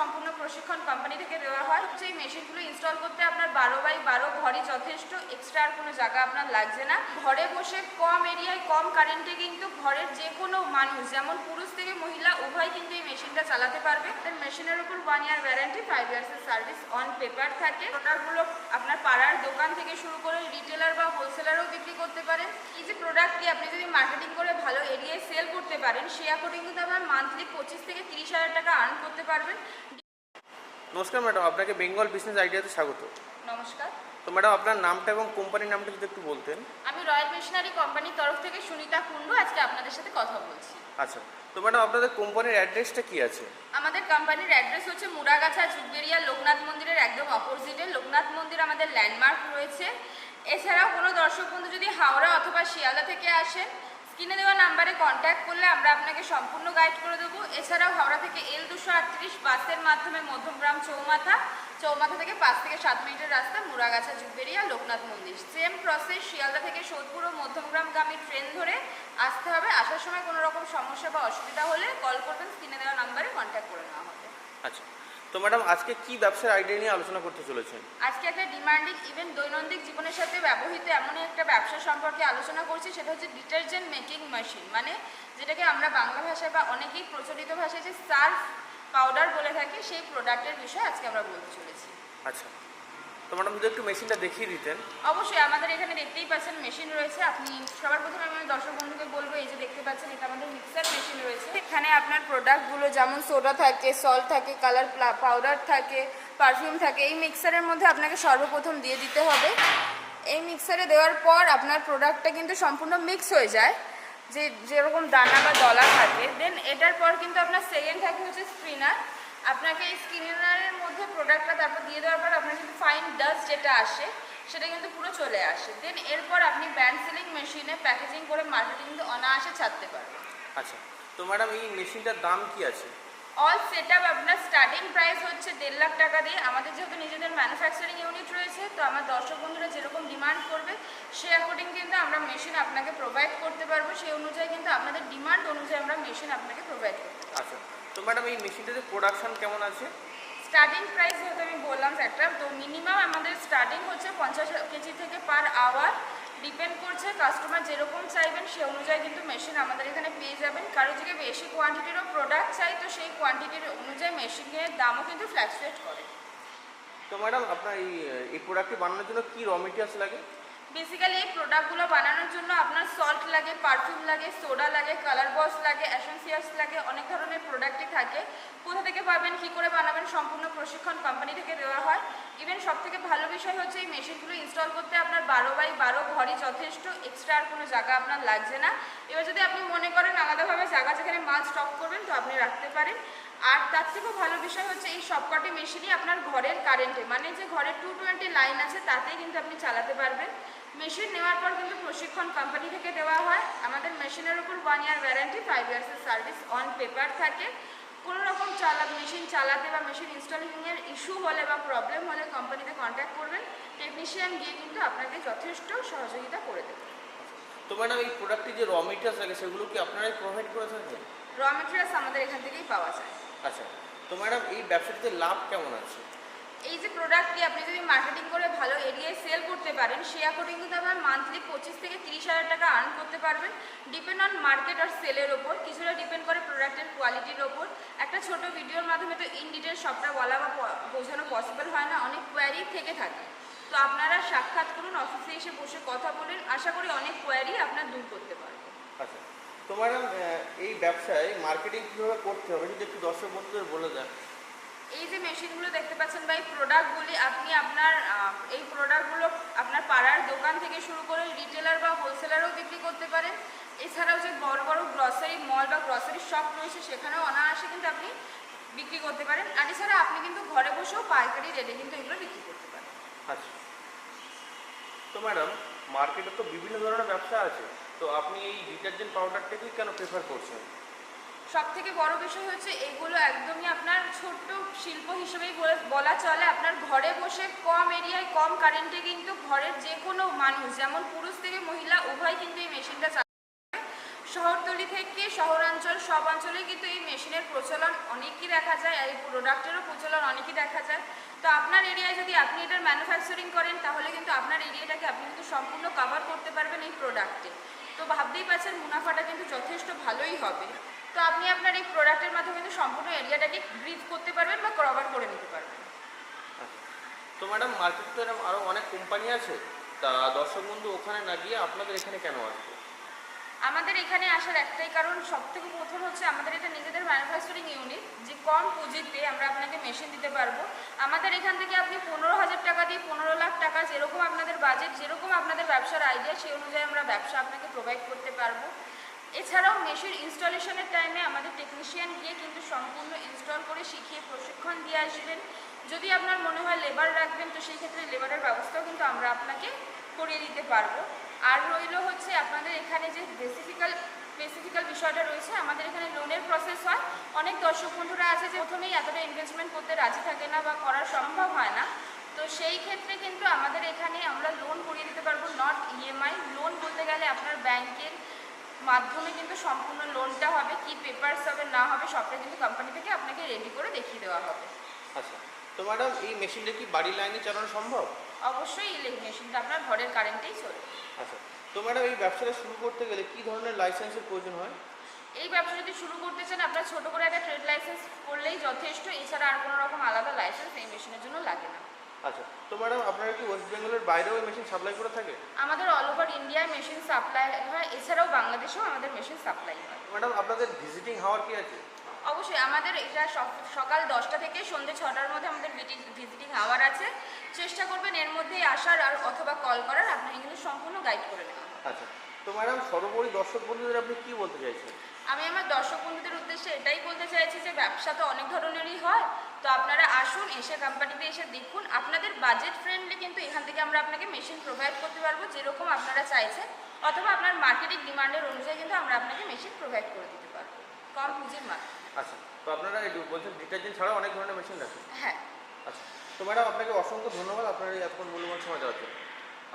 সম্পূর্ণ প্রশিক্ষণ কোম্পানি থেকে দেওয়া হয়। সেই মেশিনগুলো ইনস্টল করতে আপনার বারো বাই বারো ঘরে যথেষ্ট এক্সট্রা আর কোনো জায়গা আপনার লাগছে না। ঘরে বসে কম এরিয়ায় কম কারেন্টে কিন্তু ঘরের যে কোনো মানুষ, যেমন পুরুষ থেকে মহিলা মেশিনটা চালাতে পারবে। মেশিনের উপর ওয়ান ইয়ার ওয়ারেন্টি ফাইভ ইয়ার্সের সার্ভিস অন পেপার থাকে। প্রোডাক্টগুলো আপনার পাড়ার দোকান থেকে শুরু করে রিটেলার বা হোলসেলারও বিক্রি করতে পারেন। এই যে প্রোডাক্টটি আপনি যদি মার্কেটিং করে ভালো এরিয়ায় সেল করতে পারেন, সে অ্যাকর্ডিং কিন্তু আপনার মান্থলি পঁচিশ থেকে তিরিশ হাজার টাকা আর্ন করতে পারবেন। নমস্কার ম্যাডাম, আপনাকে বেঙ্গল বিজনেস আইডিয়াতে স্বাগত। নমস্কার। তো ম্যাডাম আপনার নামটা এবং কোম্পানির নামটা যদি একটু বলতেন। আমি রয়্যাল মেশিনারি কোম্পানির তরফ থেকে সুনিতা কুন্ডু আজকে আপনাদের সাথে কথা বলছি। আচ্ছা তো ম্যাডাম আপনাদের কোম্পানির অ্যাড্রেসটা কি আছে? আমাদের কোম্পানির অ্যাড্রেস হচ্ছে মুরাগাছা যুগবেরিয়া লোকনাথ মন্দিরের একদম অপোজিটে। লোকনাথ মন্দির আমাদের ল্যান্ডমার্ক রয়েছে। এছাড়াও কোনো দর্শক বন্ধু যদি হাওড়া অথবা শিয়ালদা থেকে আসেন স্ক্রিনে দেওয়া নাম্বারে কন্ট্যাক্ট করলে আমরা আপনাকে সম্পূর্ণ গাইড করে দেবো। এছাড়াও হাওড়া থেকে এল দুশো আটত্রিশ বাসের মাধ্যমে মধ্যমগ্রাম চৌমাথা চৌমাথা থেকে পাঁচ থেকে সাত মিনিটের রাস্তা মুরাগাছা যুগবেরিয়া লোকনাথ মন্দির। সেম প্রসেস শিয়ালদা থেকে সোদপুর ও মধ্যমগ্রামগামী ট্রেন ধরে আসতে হবে। আসার সময় কোনো রকম সমস্যা বা অসুবিধা হলে কল করবেন, স্ক্রিনে দেওয়া নাম্বারে কন্ট্যাক্ট করে নেওয়া হবে। আচ্ছা। তো ম্যাডাম আজকে কি ব্যবসার আইডিয়া নিয়ে আলোচনা করতে চলেছেন? আজকে একটা ডিমান্ডিং ইভেন দৈনন্দিন জীবনের সাথে ব্যবহৃত এমন একটা ব্যবসা সম্পর্কে আলোচনা করছি সেটা হচ্ছে ডিটারজেন্ট মেকিং মেশিন মানে যেটাকে আমরা বাংলা ভাষায় বা অনেকেই প্রচলিত ভাষায় যে সার্ফ পাউডার বলে থাকি সেই প্রোডাক্টের বিষয়ে আজকে আমরা বলতে চলেছি। আচ্ছা। তো ম্যাডাম, যদি একটু মেশিনটা দেখিয়ে দিতেন। অবশ্যই, আমাদের এখানে দেখতেই পাচ্ছেন মেশিন রয়েছে। আপনি সবার প্রথমে আমি দর্শক বন্ধুকে বলব, এই যে দেখতে পাচ্ছেন, এটা আমাদের মিক্সার মেশিন রয়েছে। এখানে আপনার প্রোডাক্টগুলো যেমন সোডা থাকে সল্ট থাকে কালার পাউডার থাকে পারফিউম থাকে, এই মিক্সারের মধ্যে আপনাকে সর্বপ্রথম দিয়ে দিতে হবে। এই মিক্সারে দেওয়ার পর আপনার প্রোডাক্টটা কিন্তু সম্পূর্ণ মিক্স হয়ে যায়। যে যেরকম দানা বা দলা থাকে দেন এটার পর কিন্তু আপনার সেকেন্ড থাকে হচ্ছে স্পিনার আপনাকে এই স্কিনারের মধ্যে প্রোডাক্টটা তারপর দিয়ে দেওয়ার পর আপনার কিন্তু ফাইন ডাস্ট যেটা আসে সেটা কিন্তু পুরো চলে আসে। দেন এরপর আপনি ব্যান্ড সিলিং মেশিনে প্যাকেজিং করে মার্কেটিং কিন্তু অনায়াসে ছাড়তে পারবেন। আচ্ছা তো ম্যাডাম এই মেশিনটার দাম কি আছে? অল সেট আপ আপনার স্টার্টিং প্রাইস হচ্ছে দেড় লাখ টাকা দিয়ে। আমাদের যেহেতু নিজেদের ম্যানুফ্যাকচারিং ইউনিট রয়েছে তো আমার দর্শক বন্ধুরা যেরকম ডিমান্ড করবে সে অ্যাকর্ডিং কিন্তু আমরা মেশিন আপনাকে প্রোভাইড করতে পারব। সেই অনুযায়ী কিন্তু আপনাদের ডিমান্ড অনুযায়ী আমরা মেশিন আপনাকে প্রোভাইড করতে আচ্ছা তো ম্যাডাম এই মেশিনটাতে প্রোডাকশন কেমন আছে? স্টার্টিং প্রাইস যেহেতু আমি বললাম একটা তো মিনিমাম আমাদের স্টার্টিং হচ্ছে পঞ্চাশ কেজি থেকে পার আওয়ার ডিপেন্ড করছে কাস্টমার যেরকম চাইবেন সে অনুযায়ী কিন্তু মেশিন আমাদের এখানে পেয়ে যাবেন। কারও যদি বেশি কোয়ান্টিটিরও প্রোডাক্ট চাই, তো সেই কোয়ান্টিটির অনুযায়ী মেশিনের দামও কিন্তু ফ্ল্যাকচুয়েট করে। তো ম্যাডাম আপনার এই এই প্রোডাক্টটি বানানোর জন্য কী র মেটেরিয়ালস লাগে? বেসিক্যালি এই প্রোডাক্টগুলো বানানোর জন্য আপনার সল্ট লাগে পারফিউম লাগে সোডা লাগে কালার বক্স লাগে অ্যাসেন্সিয়াস লাগে, অনেক ধরনের প্রোডাক্টই থাকে। কোথা থেকে পাবেন, কী করে বানাবেন, সম্পূর্ণ প্রশিক্ষণ কোম্পানি থেকে দেওয়া হয়। ইভেন সব থেকে ভালো বিষয় হচ্ছে এই মেশিনগুলো ইনস্টল করতে আপনার বারো বাই বারো ঘরই যথেষ্ট। এক্সট্রা আর কোনো জায়গা আপনার লাগছে না। এবার যদি আপনি মনে করেন আলাদাভাবে জায়গা যেখানে মাল স্টক করবেন, তো আপনি রাখতে পারেন। আর তার থেকেও ভালো বিষয় হচ্ছে এই সবকটি মেশিনই আপনার ঘরের কারেন্টে মানে যে ঘরের টু টোয়েন্টি লাইন আছে, তাতেই কিন্তু আপনি চালাতে পারবেন। মেশিন নেওয়ার পর কিন্তু প্রশিক্ষণ কোম্পানি থেকে দেওয়া হয়। আমাদের মেশিনের উপর ওয়ান ইয়ার ওয়ারেন্টি ফাইভ ইয়ার্সের সার্ভিস অন পেপার থাকে। কোনো রকম চালা মেশিন চালাতে বা মেশিন ইনস্টলিংয়ের ইস্যু হলে বা প্রবলেম হলে কোম্পানিতে কন্ট্যাক্ট করবেন। টেকনিশিয়ান গিয়ে কিন্তু আপনাকে যথেষ্ট সহযোগিতা করে দেবে। তো ম্যাডাম এই প্রোডাক্টটি যে র মেটেরিয়ালস লাগে সেগুলো কি আপনারাই প্রোভাইড করে থাকেন? র মেটেরিয়ালস আমাদের এখান থেকেই পাওয়া যায়। আচ্ছা তো ম্যাডাম এই ব্যবসাটিতে লাভ কেমন আছে? এই যে প্রোডাক্টটি আপনি যদি মার্কেটিং করে ভালো এরিয়ায় সেল করতে পারেন সে অ্যাকর্ডিং কিন্তু আপনার মান্থলি পঁচিশ থেকে তিরিশ হাজার টাকা আর্ন করতে পারবেন। ডিপেন্ড অন মার্কেট আর সেলের ওপর। কিছুটা ডিপেন্ড করে প্রোডাক্টের কোয়ালিটির ওপর। একটা ছোট ভিডিওর মাধ্যমে তো ইন ডিটেল সবটা বলা বা বোঝানো পসিবল হয় না। অনেক কোয়ারি থেকে থাকে। তো আপনারা সাক্ষাৎ করুন অফিসে এসে বসে কথা বলুন। আশা করি অনেক কোয়ারি আপনার দূর করতে পারবেন আচ্ছা। তো ম্যাডাম এই ব্যবসায় মার্কেটিং কীভাবে করতে হবে? যদি একটু দর্শক বন্ধুদের বলে দেন। এই যে মেশিনগুলো দেখতে পাচ্ছেন বা এই প্রোডাক্টগুলি আপনি আপনার এই প্রোডাক্টগুলো আপনার পাড়ার দোকান থেকে শুরু করে রিটেলার বা হোলসেলারও বিক্রি করতে পারেন। এছাড়াও যে বড় বড় গ্রসারি মল বা গ্রসারি শপ রয়েছে, সেখানেও অনায়াসে কিন্তু আপনি বিক্রি করতে পারেন। আর এছাড়া আপনি কিন্তু ঘরে বসেও পাইকারি রেটে কিন্তু এগুলো বিক্রি করতে পারেন। আচ্ছা। তো ম্যাডাম মার্কেটে তো বিভিন্ন ধরনের ব্যবসা আছে। তো আপনি এই ডিটারজেন্ট পাউডারটাকেই কেন প্রেফার করছেন? সব থেকে বড় বিষয় হচ্ছে এগুলো একদমই আপনার ছোট্ট শিল্প হিসেবেই বলে- চলে। আপনার ঘরে বসে কম এরিয়ায় কম কারেন্টে কিন্তু ঘরের যে কোনো মানুষ, যেমন পুরুষ থেকে মহিলা, উভয় কিন্তু এই মেশিনটা চালাতে পারবে। শহরতলি থেকে শহরাঞ্চল, সব অঞ্চলে কিন্তু এই মেশিনের প্রচলন অনেকই দেখা যায় আর এই প্রোডাক্টেরও প্রচলন অনেকই দেখা যায়। তো আপনার এরিয়ায় যদি আপনি এটার ম্যানুফ্যাকচারিং করেন, তাহলে কিন্তু আপনার এরিয়াটাকে আপনি কিন্তু সম্পূর্ণ কভার করতে পারবেন এই প্রোডাক্টে তো ভাবতেই পারছেন, মুনাফাটা কিন্তু যথেষ্ট ভালোই হবে। তো আপনি আপনার এই প্রোডাক্টের মাধ্যমে কিন্তু সম্পূর্ণ এরিয়াটাকে ব্রিফ করতে পারবেন বা কভার করে নিতে পারবেন। তো ম্যাডাম মার্কেটে তো এরকম আরও অনেক কোম্পানি আছে। তা দর্শক বন্ধু ওখানে না গিয়ে আপনাদের এখানে কেন আসবে? আমাদের এখানে আসার একটাই কারণ সব থেকে প্রথম হচ্ছে আমাদের এটা নিজেদের ম্যানুফ্যাকচারিং ইউনিট যে কম পুঁজিতে আমরা আপনাকে মেশিন দিতে পারব। আমাদের এখান থেকে আপনি পনেরো হাজার টাকা দিয়ে পনেরো লাখ টাকা যেরকম আপনাদের বাজেট যেরকম আপনাদের ব্যবসার আইডিয়া সেই অনুযায়ী আমরা ব্যবসা আপনাকে প্রোভাইড করতে পারব। এছাড়াও মেশিন ইনস্টলেশনের টাইমে আমাদের টেকনিশিয়ান গিয়ে কিন্তু সম্পূর্ণ ইনস্টল করে শিখিয়ে প্রশিক্ষণ দিয়ে আসবেন। যদি আপনার মনে হয় লেবার রাখবেন, তো সেই ক্ষেত্রে লেবারের ব্যবস্থাও কিন্তু আমরা আপনাকে করিয়ে দিতে পারব। আর রইল হচ্ছে আপনাদের এখানে যে বেসিফিক্যাল স্পেসিফিক্যাল বিষয়টা রয়েছে, আমাদের এখানে লোনের প্রসেস হয়। অনেক দর্শক বন্ধুরা আছে যে প্রথমেই এতটা ইনভেস্টমেন্ট করতে রাজি থাকে না বা করা সম্ভব হয় না। তো সেই ক্ষেত্রে কিন্তু আমাদের এখানে আমরা লোন করিয়ে দিতে পারব নট ইএমআই লোন বলতে গেলে আপনার ব্যাংকের মাধ্যমে কিন্তু সম্পূর্ণ লোনটা হবে কি পেপারস হবে না হবে সবটা কিন্তু কোম্পানি থেকে আপনাকে রেডি করে দেখিয়ে দেওয়া হবে। আচ্ছা তো ম্যাডাম এই মেশিনটা কি বাড়ির লাইনে চালানো সম্ভব? অবশ্যই এই মেশিনটা আপনার ঘরের কারেন্টেই চলবে। আচ্ছা তো ম্যাডাম এই ব্যবসাটা শুরু করতে গেলে কি ধরনের লাইসেন্সের প্রয়োজন হয়? এই ব্যবসা যদি শুরু করতে চান আপনার ছোট করে একটা ট্রেড লাইসেন্স করলেই যথেষ্ট এছাড়া আর কোনো রকম আলাদা লাইসেন্স এই মেশিনের জন্য লাগে না। আচ্ছা তো ম্যাডাম আপনারা কি ওয়েস্ট বেঙ্গলের বাইরেও মেশিন সাপ্লাই করে থাকে? আমাদের অল ওভার ইন্ডিয়ায় মেশিন সাপ্লাই হয় এছাড়াও বাংলাদেশেও আমাদের মেশিন সাপ্লাই হয়। ম্যাডাম আপনাদের ভিজিটিং হাওয়ার কি আছে? অবশ্যই আমাদের এটা সক- সকাল দশটা থেকে সন্ধ্যে ছটার মধ্যে আমাদের ভিজিটিং আওয়ার আছে। চেষ্টা করবেন এর মধ্যেই আসার আর অথবা কল করার আপনাকে কিন্তু সম্পূর্ণ গাইড করে নেবেন। আচ্ছা তো ম্যাডাম সর্বোপরি দর্শক বন্ধুদের আপনি কি বলতে চাইছেন? আমি আমার দর্শক বন্ধুদের উদ্দেশ্যে এটাই বলতে চাইছি যে ব্যবসা তো অনেক ধরনেরই হয় তো আপনারা আসুন এসে কোম্পানিতে এসে দেখুন। আপনাদের বাজেট ফ্রেন্ডলি কিন্তু এখান থেকে আমরা আপনাকে মেশিন প্রোভাইড করতে পারব যেরকম আপনারা চাইছেন অথবা আপনার মার্কেটিং ডিমান্ডের অনুযায়ী কিন্তু আমরা আপনাকে মেশিন প্রোভাইড করে দিতে পারব। কম পুঁজির মাধ্যমে। আচ্ছা তো আপনারা এই বলছেন ডিটারজেন্ট ছাড়াও অনেক ধরনের মেশিন রাখেন হ্যাঁ। আচ্ছা তো ম্যাডাম আপনাকে অসংখ্য ধন্যবাদ আপনার এই এতক্ষণ মূল্যবান সময় দেওয়ার জন্য।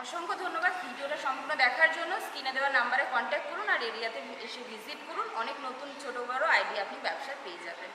অসংখ্য ধন্যবাদ ভিডিওটা সম্পূর্ণ দেখার জন্য। স্ক্রিনে দেওয়া নাম্বারে কন্ট্যাক্ট করুন আর এরিয়াতে এসে ভিজিট করুন। অনেক নতুন ছোটো বড় আইডিয়া আপনি ব্যবসায় পেয়ে যাবেন।